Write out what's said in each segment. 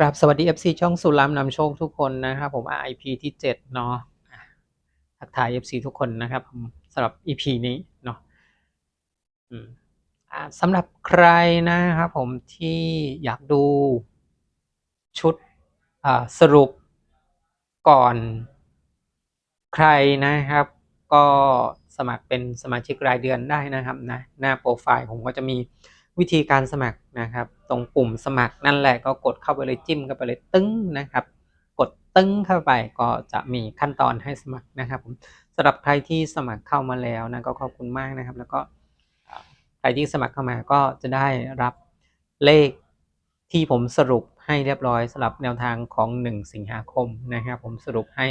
กราบสวัสดี FC ช่องสุรามนำโชคทุกคนนะครับผม IP ที่7เนาะทักทาย FC ทุกคนนะครับผมสำหรับ EP นี้เนาะสำหรับใครนะครับผมที่อยากดูชุดสรุปก่อนใครนะครับ ก็สมัครเป็นสมาชิกรายเดือนได้นะครับนะหน้าโปรไฟล์ผมก็จะมี วิธีการสมัครนะครับ ตรงปุ่มสมัครนั่นแหละก็กดเข้าไปเลยจิ้มเข้าไปเลยตึ้งนะครับ กดตึ้งเข้าไปก็จะมีขั้นตอนให้สมัครนะครับผมสำหรับใครที่สมัครเข้ามาแล้วนะก็ขอบคุณมากนะครับ แล้วก็ใครที่สมัครเข้ามาก็จะได้รับเลขที่ผมสรุปให้เรียบร้อยสำหรับแนวทางของ 1 สิงหาคมนะครับ ผมสรุปให้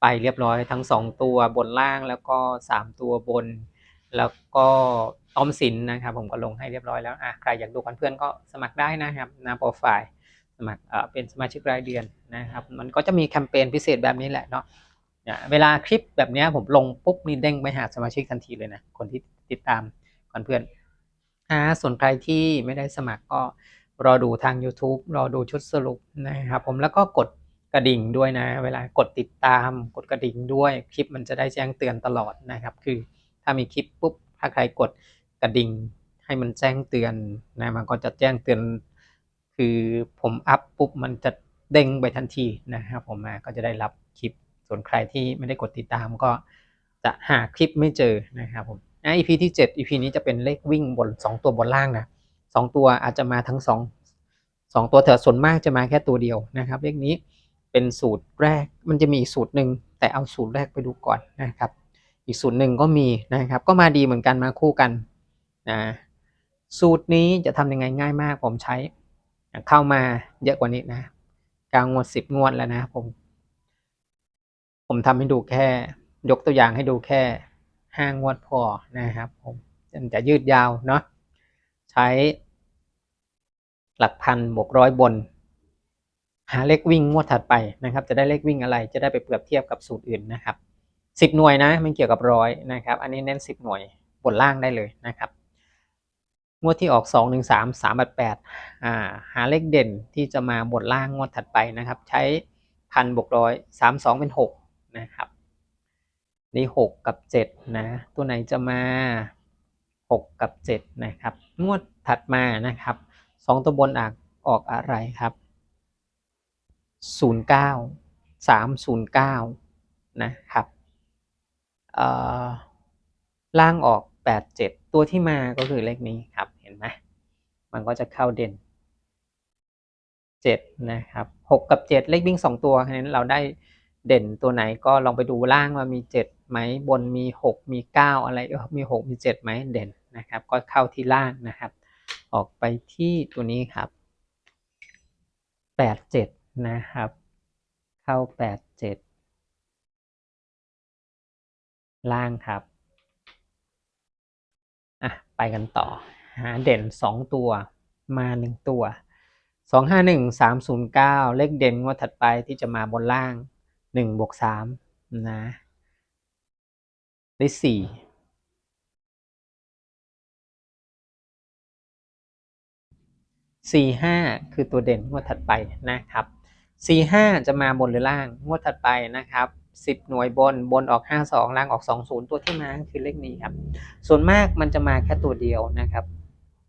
ไปเรียบร้อยทั้ง 2 ตัวบนล่างแล้วก็ 3 ตัวบน แล้วก็ออมสินนะครับ ผมก็ลงให้เรียบร้อยแล้วอะใครอยากดูกันเพื่อนก็สมัครได้นะครับหน้าโปรไฟล์สมัครเป็นสมาชิกรายเดือนนะครับ มันก็จะมีแคมเปญพิเศษแบบนี้แหละเนาะเวลาคลิปแบบนี้ผมลงปุ๊บนี่เด้งไปหาสมาชิกทันทีเลยนะ คนที่ติดตามก่อนเพื่อนอ่าส่วนใครที่ไม่ได้สมัครก็รอดูทาง YouTube รอดูชุดสรุปนะครับผมแล้วก็กดกระดิ่งด้วยนะ เวลากดติดตาม กดกระดิ่งด้วยคลิปมันจะได้แจ้งเตือนตลอดนะครับ คือ ถ้ามีคลิปปุ๊บ ถ้าใครกดกระดิ่งให้มันแจ้งเตือนนะมันก็จะแจ้งเตือน คือผมอัพปุ๊บมันจะเด้งไปทันทีนะครับผมมาก็จะได้รับคลิป ส่วนใครที่ไม่ได้กดติดตามก็จะหาคลิปไม่เจอนะครับผมอะ EP ที่ 7 EP นี้จะเป็นเลขวิ่งบน 2 ตัวบนล่างนะสองตัวอาจจะมาทั้ง 2 2 ตัวเถอะส่วนมากจะมาแค่ตัวเดียวนะครับ เลขนี้เป็นสูตรแรกมันจะมีสูตรหนึ่งแต่เอาสูตรแรกไปดูก่อนนะครับ อีกสูตรหนึ่งก็มีนะครับ ก็มาดีเหมือนกันมาคู่กันนะสูตรนี้จะทำยังไงง่ายมาก ผมใช้เข้ามาเยอะกว่านี้นะกลางงวดสิบงวดแล้วนะผม ผมทำให้ดูแค่ ยกตัวอย่างให้ดูแค่ห้างวดพอนะครับ ผมมันจะยืดยาวเนาะใช้ หลักพันบวกร้อยบน หาเลขวิ่งงวดถัดไปนะครับ จะได้เลขวิ่งอะไรจะได้ไปเปรียบเทียบกับสูตรอื่นนะครับ สิบหน่วยนะไม่เกี่ยวกับร้อยนะครับ อันนี้เน้นสิบหน่วยบนล่างได้เลยนะครับงวดที่ออกสองหนึ่งสามสามแปดแปดอ่าหาเลขเด่นที่จะมาบทล่างงวดถัดไปนะครับ ใช้พันบวกร้อยสามสองเป็นหกนะครับ นี่หกกับเจ็ดนะ ตัวไหนจะมาหกกับเจ็ดนะครับ งวดถัดมานะครับสองตัวบนออกออกอะไรครับศูนย์เก้าสามศูนย์เก้านะครับ ล่างออก 8 7 ตัวที่มาก็คือเลขนี้ครับ เห็นไหมมันก็จะเข้าเด่น 7 นะครับ 6 กับ 7 เลขวิ่ง 2 ตัวฉะนั้นเราได้เด่นตัวไหนก็ลองไปดูล่างว่ามี 7 ไหม บนมี 6 มี 9 อะไรเออมี 6 มี 7 ไหมเด่นนะครับ ก็เข้าที่ล่างนะครับ ออกไปที่ตัวนี้ครับ 8 7 นะครับ เข้า 87 ล่างครับอะไปกันต่อ หาเด่นสองตัวมาหนึ่งตัวสองห้าหนึ่งสามศูนย์เก้าเลขเด่นงวดถัดไปที่จะมาบนล่างหนึ่งบวกสามนะได้สี่สี่ห้าคือตัวเด่นงวดถัดไปนะครับสี่ห้าจะมาบนหรือล่างงวดถัดไปนะครับ สิบหน่วยบนบนออกห้าสองล่างออกสองศูนย์ตัวที่มาคือเลขนี้ครับ ส่วนมากมันจะมาแค่ตัวเดียวนะครับ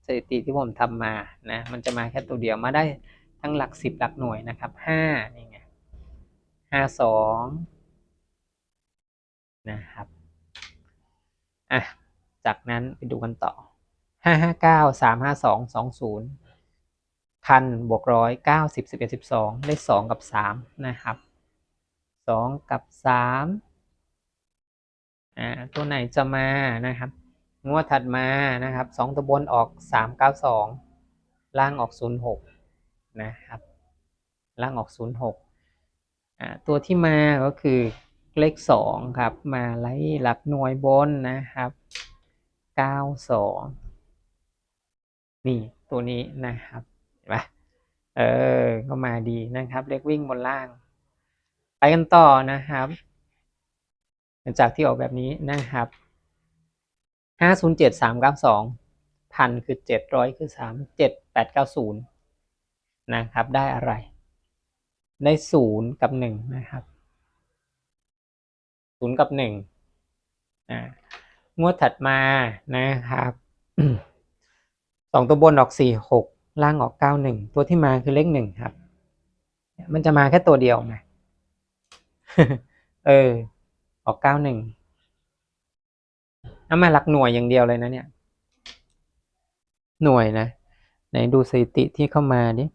สถิติที่ผมทำมานะมันจะมาแค่ตัวเดียวมาได้ทั้งหลักสิบหลักหน่วยนะครับห้านี่ไงห้าสองนะครับอะจากนั้นไปดูกันต่อห้าห้าเก้าสามห้าสองสองศูนย์พันบวกร้อยเก้าสิบสิบเอ็ดสิบสองได้สองกับสามนะครับ สองกับสามอ่าตัวไหนจะมานะครับ งวดถัดมานะครับสองตัวบนออกสามเก้าสองล่างออกศูนย์หกนะครับ ล่างออกศูนย์หกอ่าตัวที่มาก็คือเลขสองครับ มาไล่หลักหน่วยบนนะครับเก้าสองนี่ตัวนี้นะครับเห็นไหมเออ ก็มาดีนะครับ เลขวิ่งบนล่าง ไปกันต่อนะครับ หลังจากที่ออกแบบนี้นะครับห้าศูนย์เจ็ดสามเก้าสองพันคือเจ็ดร้อยคือสามเจ็ดแปดเก้าศูนย์นะครับ ได้อะไร ได้ศูนย์กับหนึ่งนะครับศูนย์กับหนึ่งอ่างวดถัดมานะครับสองตัวบนออกสี่หกล่างออกเก้าหนึ่งตัวที่มาคือเลขหนึ่งครับ มันจะมาแค่ตัวเดียวไง เออ ออกเก้าหนึ่งเอามาหลักหน่วยอย่างเดียวเลยนะเนี่ย หน่วยนะไหนดูสถิติที่เข้ามาดิ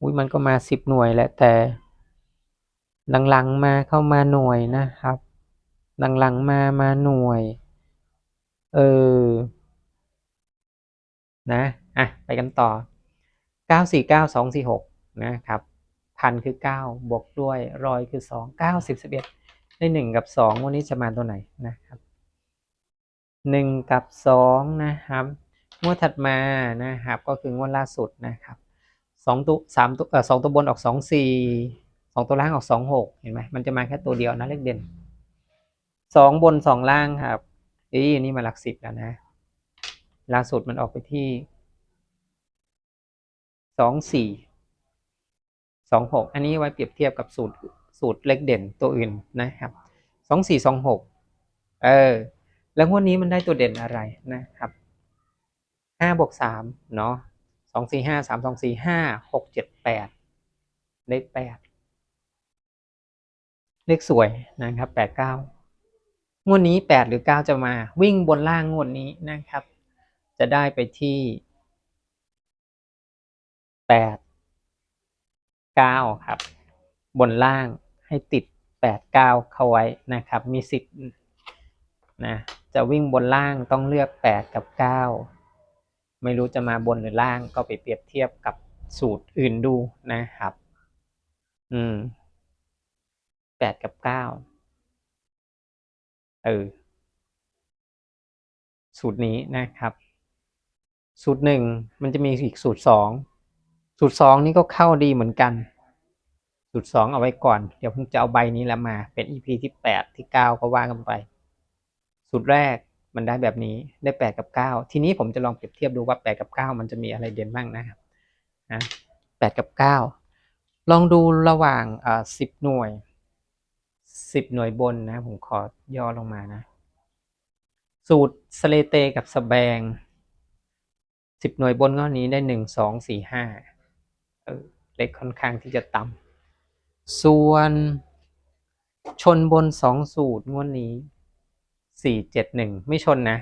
อุ้ยมันก็มาสิบหน่วยแหละแต่หลังๆมาเข้ามาหน่วยนะครับ หลังๆมามาหน่วย เออ นะ อะ ไปกันต่อเก้าสี่เก้าสองสี่หกนะครับ พันคือเก้าบวกด้วยร้อยคือสองเก้าสิบสิบเอ็ดได้หนึ่งกับสองวันนี้จะมาตัวไหนนะครับหนึ่งกับสองนะครับงวดถัดมานะครับก็คืองวดล่าสุดนะครับสองตัวสามตัวเอ่อสองตัวบนออกสองสี่สองตัวล่างออกสองหกเห็นไหมมันจะมาแค่ตัวเดียวนะเลขเด่นสองบนสองล่างครับอีนี่มาหลักสิบแล้วนะ ล่าสุดมันออกไปที่สองสี่ สองหกอันนี้ไว้เปรียบเทียบกับสูตรสูตรเลขเด่นตัวอื่นนะครับสองสี่สองหกเออ แล้วงวดนี้มันได้ตัวเด่นอะไรนะครับห้าบวกสามเนาะสองสี่ห้าสามสองสี่ห้าหกเจ็ดแปดได้แปดเลขสวยนะครับแปดเก้างวดนี้แปดหรือเก้าจะมาวิ่งบนล่างงวดนี้นะครับ จะได้ไปที่แเก้าครับ บนล่างให้ติดแปดเก้าเข้าไว้นะครับ มีสิทธิ์นะจะวิ่งบนล่างต้องเลือกแปดกับเก้าไม่รู้จะมาบนหรือล่างก็ไปเปรียบเทียบกับสูตรอื่นดูนะครับ อืมแปดกับเก้าเออ สูตรนี้นะครับ สูตรหนึ่งมันจะมีอีกสูตรสอง สูตรสองนี่ก็เข้าดีเหมือนกัน สูตรสองเอาไว้ก่อน เดี๋ยวผมจะเอาใบนี้แล้วมาเป็น EP ที่แปดที่เก้าก็ว่ากันไป สูตรแรกมันได้แบบนี้ได้แปดกับเก้าทีนี้ผมจะลองเปรียบเทียบดูว่าแปดกับเก้ามันจะมีอะไรเด่นบ้างนะครับนะแปดกับเก้าลองดูระหว่างอ่าสิบหน่วยสิบหน่วยบนนะผมขอย่อลงมานะ สูตรสเลเตกับสแบงสิบหน่วยบนก้อนนี้ได้หนึ่งสองสี่ห้า เออเลขค่อนข้างที่จะต่ำส่วนชนบนสองสูตรงวดนี้สี่เจ็ดหนึ่งไม่ชนนะ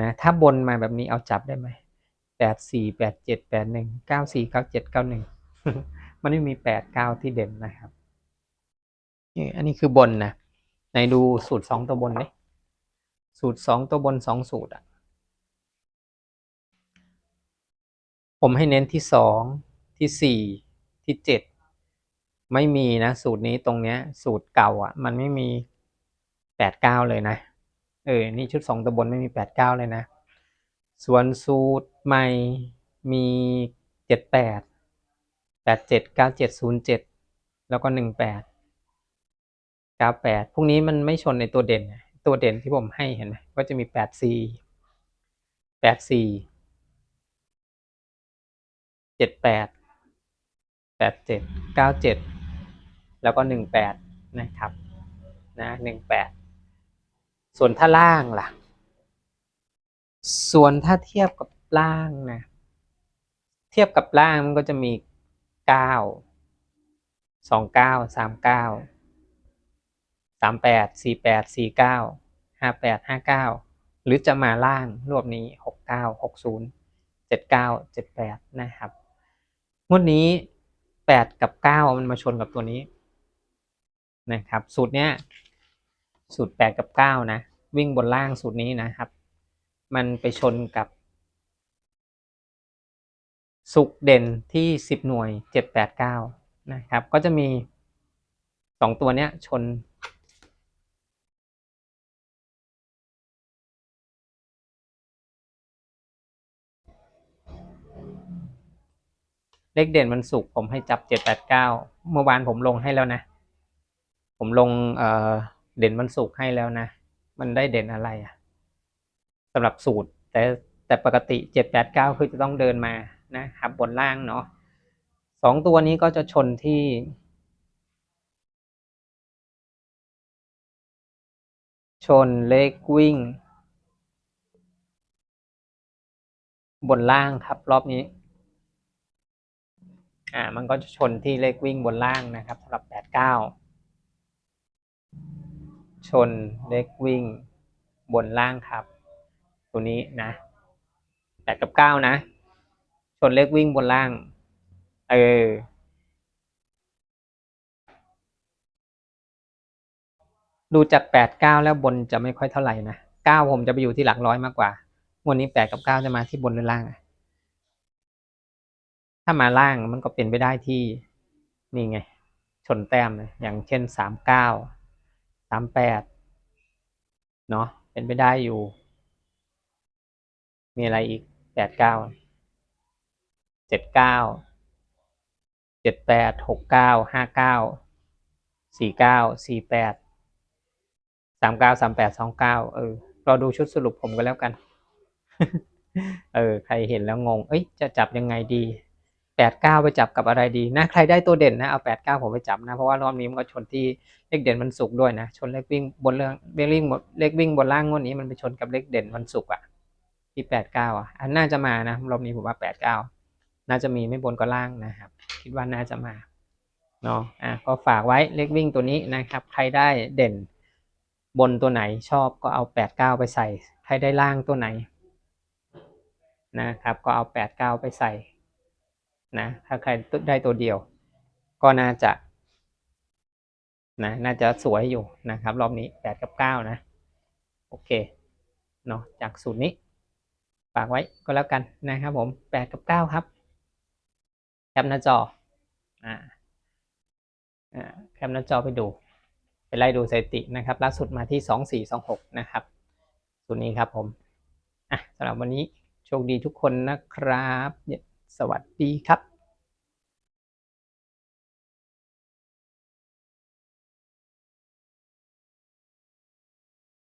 นะถ้าบนมาแบบนี้เอาจับได้ไหมแปดสี่แปดเจ็ดแปดหนึ่งเก้าสี่เก้าเจ็ดเก้าหนึ่งมันไม่มีแปดเก้าที่เด่นนะครับนี่อันนี้คือบนนะไหนดูสูตรสองตัวบนเลยสูตรสองตัวบนสองสูตรอะ ผมให้เน้นที่สอง ที่สี่ที่เจ็ดไม่มีนะ สูตรนี้ตรงเนี้ย สูตรเก่าอะ มันไม่มีแปดเก้าเลยนะ เออ นี่ชุดสองตัวบนไม่มีแปดเก้าเลยนะ ส่วนสูตรใหม่มีเจ็ดแปดแปดเจ็ดเก้าเจ็ดศูนย์เจ็ดแล้วก็หนึ่งแปดเก้าแปดพวกนี้มันไม่ชนในตัวเด่น ตัวเด่นที่ผมให้เห็นไหมก็จะมีแปดสี่แปดสี่เจ็ดแปด แปดเจ็ดเก้าเจ็ดแล้วก็หนึ่งแปดนะครับนะหนึ่งแปดส่วนถ้าล่างล่ะ ส่วนถ้าเทียบกับล่างนะ เทียบกับล่างมันก็จะมีเก้าสองเก้าสามเก้าสามแปดสี่แปดสี่เก้าห้าแปดห้าเก้าหรือจะมาล่างรวบนี้หกเก้าหกศูนย์เจ็ดเก้าเจ็ดแปดนะครับงวดนี้ แปดกับเก้ามันมาชนกับตัวนี้นะครับ สูตรเนี้ยสูตรแปดกับเก้านะ วิ่งบนล่างสูตรนี้นะครับ มันไปชนกับ สุกเด่นที่สิบหน่วยเจ็ดแปดเก้านะครับ ก็จะมีสองตัวเนี้ยชน เลขเด่นมันสุกผมให้จับเจ็ดแปดเก้าเมื่อวานผมลงให้แล้วนะ ผมลงเออเด่นมันสุกให้แล้วนะ มันได้เด่นอะไรอะสำหรับสูตร แต่แต่ปกติเจ็ดแปดเก้าคือจะต้องเดินมานะครับบนล่างเนาะสองตัวนี้ก็จะชนที่ชนเลขวิ่ง บนล่างครับรอบนี้ อ่ามันก็จะชนที่เลขวิ่งบนล่างนะครับสำหรับแปดเก้าชนเลขวิ่งบนล่างครับ ตัวนี้นะแปดกับเก้านะ ชนเลขวิ่งบนล่าง เออดูจากแปดเก้าแล้วบนจะไม่ค่อยเท่าไหร่นะเก้าผมจะไปอยู่ที่หลักร้อยมากกว่า วันนี้แปดกับเก้าจะมาที่บนหรือล่างอะ ถ้ามาล่างมันก็เป็นไปได้ที่นี่ไง ชนแต้มเลยอย่างเช่นสามเก้าสามแปดเนาะเป็นไปได้อยู่ มีอะไรอีกแปดเก้าเจ็ดเก้าเจ็ดแปดหกเก้าห้าเก้าสี่เก้าสี่แปดสามเก้าสามแปดสองเก้าเออรอดูชุดสรุปผมก็แล้วกัน เออ ใครเห็นแล้วงง เอ้ย จะจับยังไงดี แปดเก้าไปจับกับอะไรดีนะใครได้ตัวเด่นนะเอาแปดเก้าผมไปจับนะเพราะว่ารอบนี้มันก็ชนที่เลขเด่นมันสุกด้วยนะชนเลขวิ่งบนเรื่องเลขวิ่งบนเลขวิ่งบนล่างงวดนี้มันไปชนกับเลขเด่นวันศุกอะที่แปดเก้าอะอันน่าจะมานะรอบนี้ผมว่าแปดเก้าน่าจะมีไม่บนก็ล่างนะครับ คิดว่าน่าจะมาเนาะอะก็ฝากไว้เลขวิ่งตัวนี้นะครับ ใครได้เด่นบนตัวไหนชอบก็เอาแปดเก้าไปใส่ ใครได้ล่างตัวไหนนะครับก็เอาแปดเก้าไปใส่ นะถ้าใครได้ตัวเดียว ก็น่าจะนะน่าจะสวยอยู่นะครับ รอบนี้แปดกับเก้านะโอเคเนาะจากสูตรนี้ฝากไว้ก็แล้วกันนะครับผมแปดกับเก้าครับแคปหน้าจออ่าอ่าแคปหน้าจอไปดู ไปไล่ดูสถิตินะครับล่าสุดมาที่สองสี่สองหกนะครับสูตรนี้ครับผมอะสำหรับวันนี้โชคดีทุกคนนะครับ สวัสดีครับ